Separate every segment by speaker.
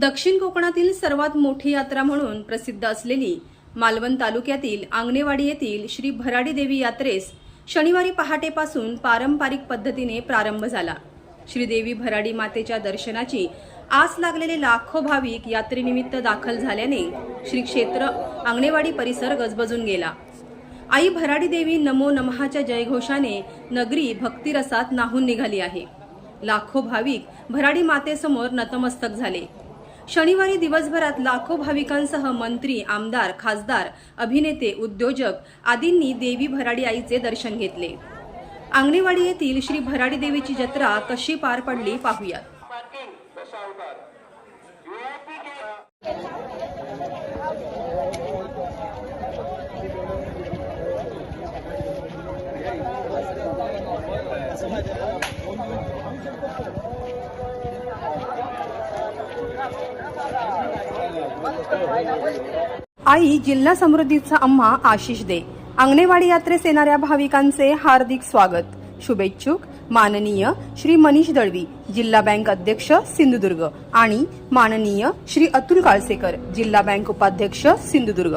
Speaker 1: दक्षिण कोकणातील सर्वात मोठी यात्रा म्हणून प्रसिद्ध असलेली मालवण तालुक्यातील आंगणेवाडी येथील श्री भराडी देवी यात्रेस शनिवारी पहाटेपासून पारंपरिक पद्धतीने प्रारंभ झाला. श्रीदेवी भराडी मातेच्या दर्शनाची आस लागलेले लाखो भाविक यात्रेनिमित्त दाखल झाल्याने श्री क्षेत्र आंगणेवाडी परिसर गजबजून गेला. आई भराडी देवी नमो नमहाच्या जयघोषाने नगरी भक्तिरसात नाहून निघाली आहे. लाखो भाविक भराडी मातेसमोर नतमस्तक झाले. शनिवारी दिवसभरात लाखो भाविकांसह मंत्री आमदार खासदार अभिनेते उद्योजक आदींनी देवी भराडी आईचे दर्शन घेतले. आंगणेवाडी येथील श्री भराडी देवीची जत्रा कशी पार पडली पाहूयात. आई जिल्हा समृद्धीचा अम्मा आशिष दे. अंगणेवाडी यात्रेस येणाऱ्या भाविकांचे हार्दिक स्वागत. शुभेच्छुक माननीय श्री मनीष दळवी जिल्हा बँक अध्यक्ष सिंधुदुर्ग आणि माननीय श्री अतुल काळसेकर जिल्हा बँक उपाध्यक्ष सिंधुदुर्ग.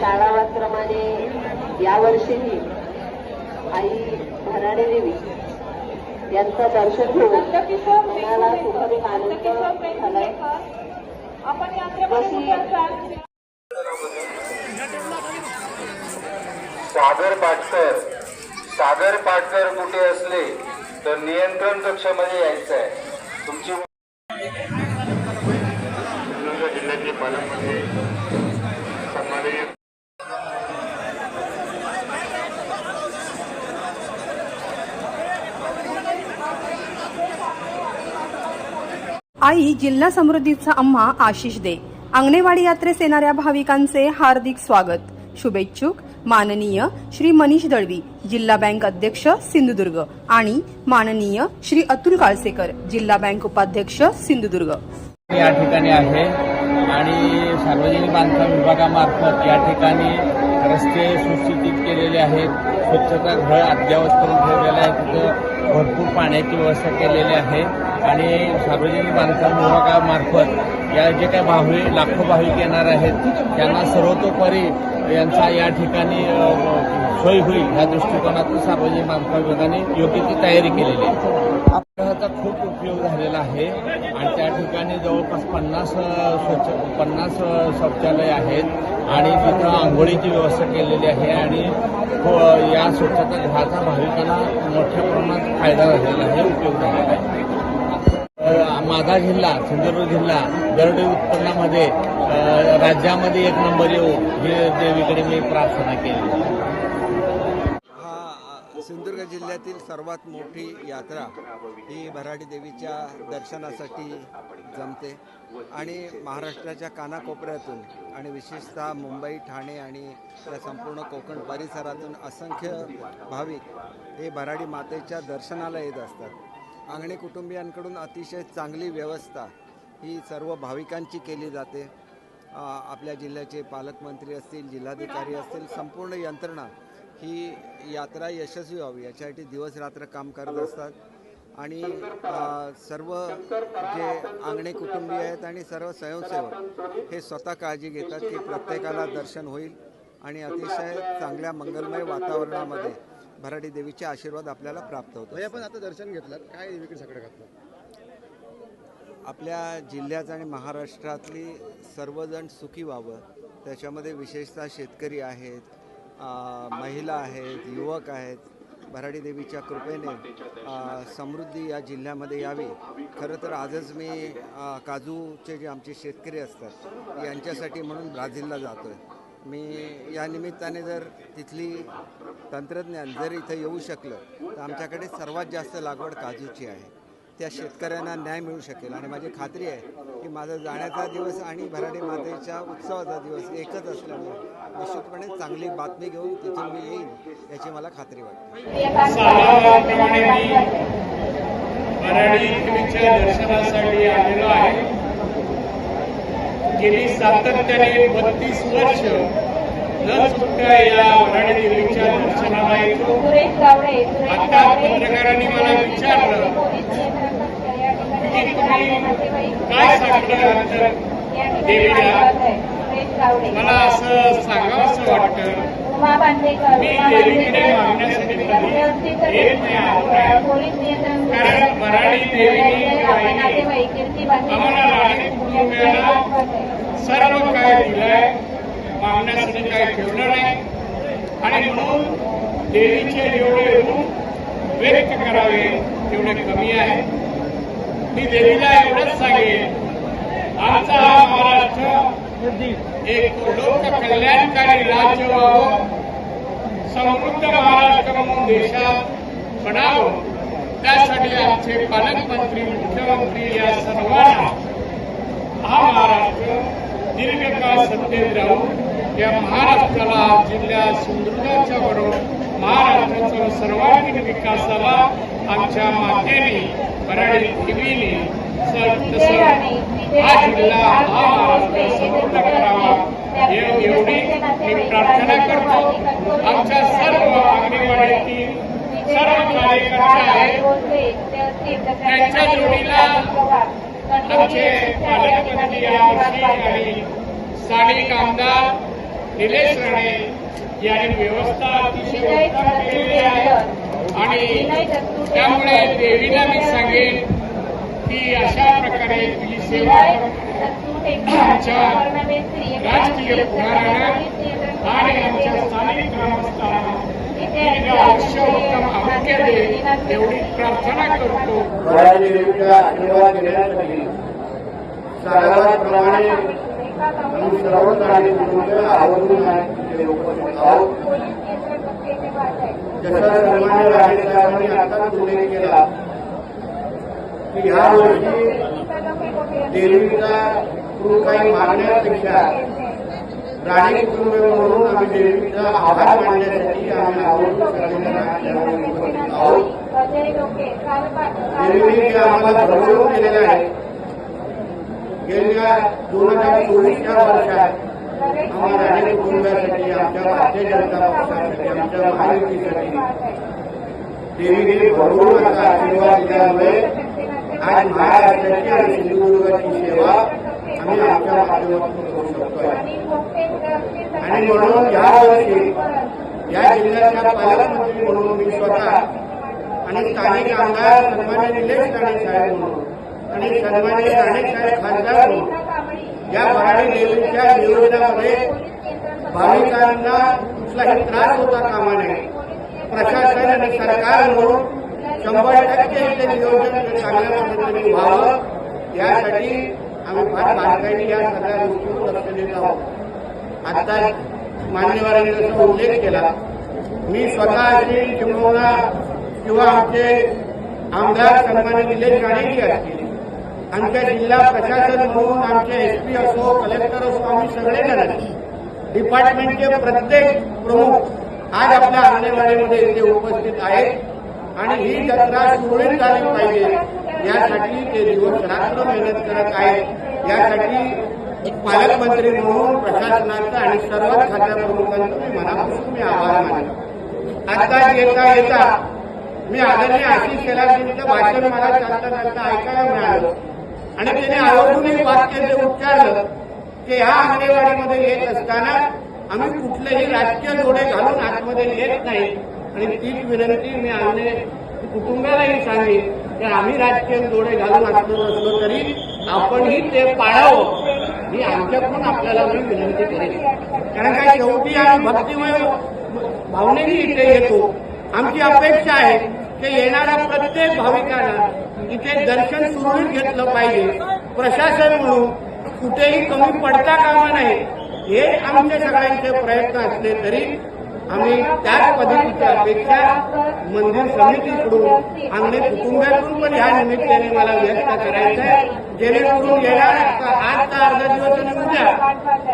Speaker 2: शाळावासप्रमाणे यावर्षीही आई भराडे देवी यांचं दर्शन घेऊन मनाला सुखद आनंद झालाय.
Speaker 3: सागर पाटकर सागर पाटकर कुठे असले? तर नियंत्रण कक्षामध्ये यायचं आहे. तुमची जिल्ह्याचे पालकमंत्री सन्माननीय
Speaker 1: आई जिल्हा समृद्धीचा अम्मा आशिष दे. अंगणेवाडी यात्रेस येणाऱ्या भाविकांचे हार्दिक स्वागत. शुभेच्छुक. माननीय श्री मनीष दळवी जिल्हा बँक अध्यक्ष सिंधुदुर्ग आणि माननीय श्री अतुल काळसेकर जिल्हा बँक उपाध्यक्ष सिंधुदुर्ग.
Speaker 4: या ठिकाणी आहे आणि सार्वजनिक बांधकाम विभागामार्फत या ठिकाणी रस्ते सुस्थितीत केलेले आहेत. स्वच्छता घर अद्ययावत करून ठेवलेलं आहे. तिथं भरपूर पाण्याची व्यवस्था केलेली आहे आणि सार्वजनिक बांधकाम विभागामार्फत या जे काही भाविक लाखो भाविक येणार आहेत त्यांना सर्वतोपरी यांचा या ठिकाणी सोय होईल ह्या दृष्टिकोनातून सार्वजनिक बांधकाम विभागाने योग्य ती तयारी केलेली आहे. आपल्याचा खूप उपयोग झालेला आहे आणि त्या ठिकाणी जवळपास पन्नास स्वच्छ पन्नास शौचालय आहेत आणि तिथं आंघोळीची व्यवस्था केलेली आहे आणि हो, या स्वच्छता स्वच्छतागृहाचा भाविकांना मोठ्या प्रमाणात फायदा झालेला आहे उपयोग झालेला आहे. माझा जिल्हा सिंधुदुर्ग जिल्हा दरडोई उत्पन्नामध्ये राज्यामध्ये एक नंबर येऊ हे देवीकडे मी प्रार्थना केली.
Speaker 5: जिल्ह्यातील सर्वात मोठी यात्रा ही भराडी देवीच्या दर्शनासाठी जमते आणि महाराष्ट्राच्या कानाकोपऱ्यातून आणि विशेषतः मुंबई ठाणे आणि या संपूर्ण कोकण परिसरातून असंख्य भाविक हे भराडी मातेच्या दर्शनाला येत असतात. आंगणी कुटुंबियांकडून अतिशय चांगली व्यवस्था ही सर्व भाविकांची केली जाते. आपल्या जिल्ह्याचे पालकमंत्री असतील जिल्हाधिकारी असतील संपूर्ण यंत्रणा ही यात्रा यशस्वी व्हावी. याच्यासाठी दिवस रात्र काम करत असतात. आणि सर्व जे आंगणे कुटुंबीय आहेत आणि सर्व स्वयंसेवक हे स्वतः काळजी घेतात की प्रत्येकाला दर्शन होईल आणि अतिशय चांगल्या मंगलमय वातावरणामध्ये भराडी देवीचे आशीर्वाद आपल्याला प्राप्त होतो
Speaker 6: भैया पण आता दर्शन घेतलं. काय देवीकडे सगळं घातलं?
Speaker 5: आपल्या जिल्ह्यात आणि महाराष्ट्रातली सर्वजण सुखी व्हावं. त्याच्यामध्ये विशेषतः शेतकरी आहेत महिला आहेत युवक आहेत भराडी देवीच्या कृपेने समृद्धी या जिल्ह्यामध्ये यावी. खरं तर आजच मी काजूचे जे आमचे शेतकरी असतात यांच्यासाठी म्हणून ब्राझीलला जातो आहे मी या निमित्ताने जर तिथली तंत्रज्ञान जर इथं येऊ शकलं तर आमच्याकडे सर्वात जास्त लागवड काजूची आहे. त्या शेतकऱ्यांना न्याय मिळू शकेल. आणि माझी खात्री आहे की माझा जाण्याचा दिवस आणि भराडी मातेच्या उत्सवाचा दिवस एकच असल्यामुळे निश्चितपणे चांगली बातमी घेऊन तिथून मी येईन याची मला खात्री वाटते.
Speaker 7: गेली सातत्याने बत्तीस वर्ष न चुकता या मराठी देवीच्या दर्शनाला येतो आता पत्रकारांनी मला विचारलं काय सांगणार तर देवीला मला असं सांगावंसं वाटतं. मी देवीकडे मागण्यासाठी कधी येत नाही आलो नाही. कारण मराठी देवीने आईने आम्हाला राणी कुटुंबियांना सर्व काय दिलंय मागण्यासाठी काय ठेवलं नाही आणि म्हणून देवीचे जेवढे रूप व्यक्त करावे तेवढे कमी आहे. मी देवीला एवढंच सांगेन. आमचा हा महाराष्ट्र एक लोक कल्याणकारी राज्य व्हावं. समृद्ध महाराष्ट्र म्हणून देशात बनावं त्यासाठी आमचे पालकमंत्री मुख्यमंत्री या सर्वांना हा महाराष्ट्र दीर्घकाळ सत्तेत राहून या महाराष्ट्राला जिल्ह्या सिंधुदुर्गाच्या बरोबर महाराष्ट्राचा सर्वांगीण विकासाला आमच्या मातेने मराठी देवीने स- तसं हा जिल्हा हा महाराष्ट्र समृद्ध करावा देव एवढी मी प्रार्थना करतो. आमच्या सर्व अंगणवाडीतील सर्व कार्यकर्ते आहेत. त्यांच्या जोडीला आमचे पालकमंत्री यावर्षी आणि स्थानिक आमदार निलेश राणे यांनी व्यवस्था अतिशय उत्तम केलेली आहे. आणि त्यामुळे देवीला मी सांगेन की अशा प्रकारे तुझी सेवा आमच्या राजकीय पुढाऱ्यांना आणि आमच्या स्थानिक ग्रामस्थांना आयुष्य उत्तम आरोग्य दे एवढी प्रार्थना करतो.
Speaker 3: आशीर्वाद घेण्यासाठी आम्ही उपस्थित आहोत जसा आताच उल्लेख केला की ह्या वर्षी देवीचा खूप काही मागण्यापेक्षा राणी कुटुंब म्हणून आम्ही देवीचा आभार मानण्यासाठी आम्ही आवर्जून आहोत देवीने आम्हाला भरवून केलेलं आहे गेल्या दोन हजार चोवीसच्या वर्षात आम्हाला राणे कुटुंबासाठी आमच्या भारतीय जनता पक्षासाठी आमच्या महायुतीसाठी देवीने भरपूर असा आशीर्वाद दिल्यामुळे आज महाराष्ट्राची आणि सिंधुदुर्गाची सेवा आम्ही आमच्या माध्यमातून करू शकतोय आणि म्हणून यावर्षी या जिल्ह्याच्या पालकमंत्री म्हणून मी स्वतः आणि स्थानिक आमदार सन्मान्य निलेश राणे साहेब म्हणून आणि सन्मान्य राणे साहेब खासदार म्हणून या भराडी देवीच्या नियोजनामध्ये भाविकांना कुठलाही त्रास होता कामा नये. प्रशासन आणि सरकार म्हणून शंभर टक्के ते नियोजन चांगल्या पद्धतीने व्हावं यासाठी आम्ही फार बारकाईने या सगळ्या गोष्टीवर लक्ष देत आहोत. आता मान्यवरांनी जसा उल्लेख केला मी स्वतः असेल किंबहुना किंवा आमचे आमदार सन्मान्य निलेश राणेजी असतील आमच्या जिल्हा प्रशासन म्हणून आमचे एस पी असो कलेक्टर असो आम्ही सगळेजण डिपार्टमेंटचे प्रत्येक प्रमुख आज आपल्या अंगणवाडीमध्ये इथे उपस्थित आहेत. आणि ही जत्रा सुरळीत झाली पाहिजे. यासाठी ते दिवस रात्र मेहनत करत आहेत. यासाठी पालकमंत्री म्हणून प्रशासनाचं आणि सर्व खात्या प्रमुखांचं मी मनापासून मी आभार मानतो. आता येता येता मी आदरणीय आशिष केला भाषण मला चालता चालता ऐकायला मिळालं. आणि त्याने आवर्जून एक वाक्य जे उच्चारलं की ह्या आंगणेवाडीमध्ये येत असताना आम्ही कुठलेही राजकीय जोडे घालून आतमध्ये येत नाही. आणि तीच विनंती मी आमने कुटुंबालाही सांगेन की आम्ही राजकीय जोडे घालून असलो तरी आपणही ते पाळावं ही आमच्याकडून आपल्याला मी विनंती करेन. कारण काय शेवटी आम्ही भक्तिमय भावनेने इथे येतो. आमची अपेक्षा आहे की येणाऱ्या प्रत्येक भाविकांना इथे दर्शन सुरळीत घेतलं पाहिजे. प्रशासन म्हणून कुठेही कमी पडता कामा नाही हे आमचे सगळ्यांचे प्रयत्न असले तरी आम्ही त्याच पद्धतीच्या अपेक्षा मंदिर समितीकडून आम्ही कुटुंबाकडून पण ह्या निमित्ताने मला व्यक्त करायचं आहे जेणेकरून येणार आजचा अर्धा दिवस आणि उद्या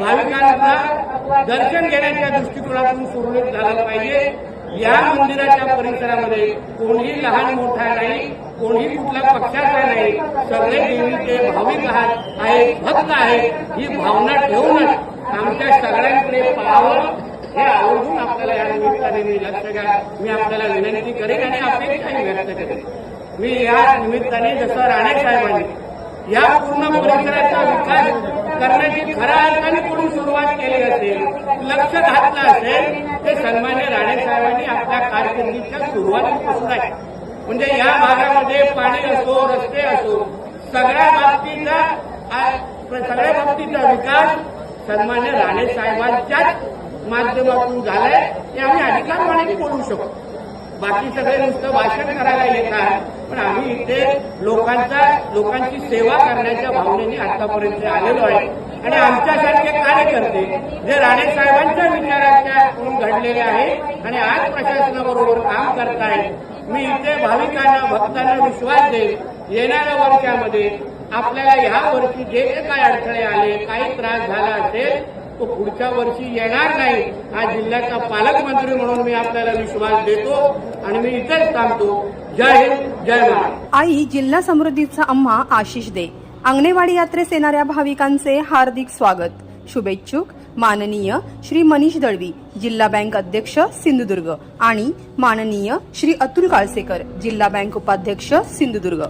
Speaker 3: भाविकांचा दर्शन घेण्याच्या दृष्टिकोनातून सुरळीत झालं पाहिजे. या मंदिराच्या परिसरामध्ये कोणीही लहान मोठा नाही कोणीही कुठल्या पक्षाचा नाही. सगळे देवीचे भाविक आहात आहे भक्त आहे ही भावना ठेवूनच आमच्या सगळ्यांकडे पाहावं हे आवर्जून आपल्याला या निमित्ताने मी लक्ष घ्या. मी आपल्याला विनंती करेन आणि अपेक्षाही व्यक्त करेन. मी या निमित्ताने जसं राणे साहेबांनी या पूर्ण परिसराचा विकास करण्याची खऱ्या अर्थाने कोणी सुरुवात केली असेल लक्ष घातलं असेल ते सन्मान्य राणे साहेबांनी आपल्या कारकिर्दीच्या सुरुवातीपासून आहे. म्हणजे या भागामध्ये पाणी असो रस्ते असो सगळ्या बाबतीचा सगळ्या बाबतीचा विकास सन्मान्य राणे साहेबांच्याच माध्यमातून झालाय हे आम्ही अधिकारपणे बोलू शकतो. बाकी सगळे नुसतं भाषण करायला येतात पण आम्ही इथे लोकांचा लोकांची सेवा करण्याच्या भावनेने आतापर्यंत आलेलो आहे. आणि आमच्यासारखे कार्यकर्ते जे राणे साहेबांच्या विचाराच्या घडलेले आहे आणि आज प्रशासनाबरोबर काम करतायत मी इथे भाविकांना भक्तांना विश्वास देईन येणाऱ्या वर्षामध्ये आपल्याला ह्या वर्षी जे जे काही अडथळे आले काही त्रास झाला असेल तो पुढच्या वर्षी येणार नाही. हा जिल्ह्याचा पालकमंत्री म्हणून मी आपल्याला विश्वास देतो आणि मी इथेच थांबतो. जय हिंद जय महाराज
Speaker 1: आई जिल्हा समृद्धीचा अम्मा आशिष दे. अंगणेवाडी यात्रेस येणाऱ्या भाविकांचे हार्दिक स्वागत. शुभेच्छुक. माननीय श्री मनीष दळवी जिल्हा बँक अध्यक्ष सिंधुदुर्ग आणि माननीय श्री अतुल काळसेकर जिल्हा बँक उपाध्यक्ष सिंधुदुर्ग.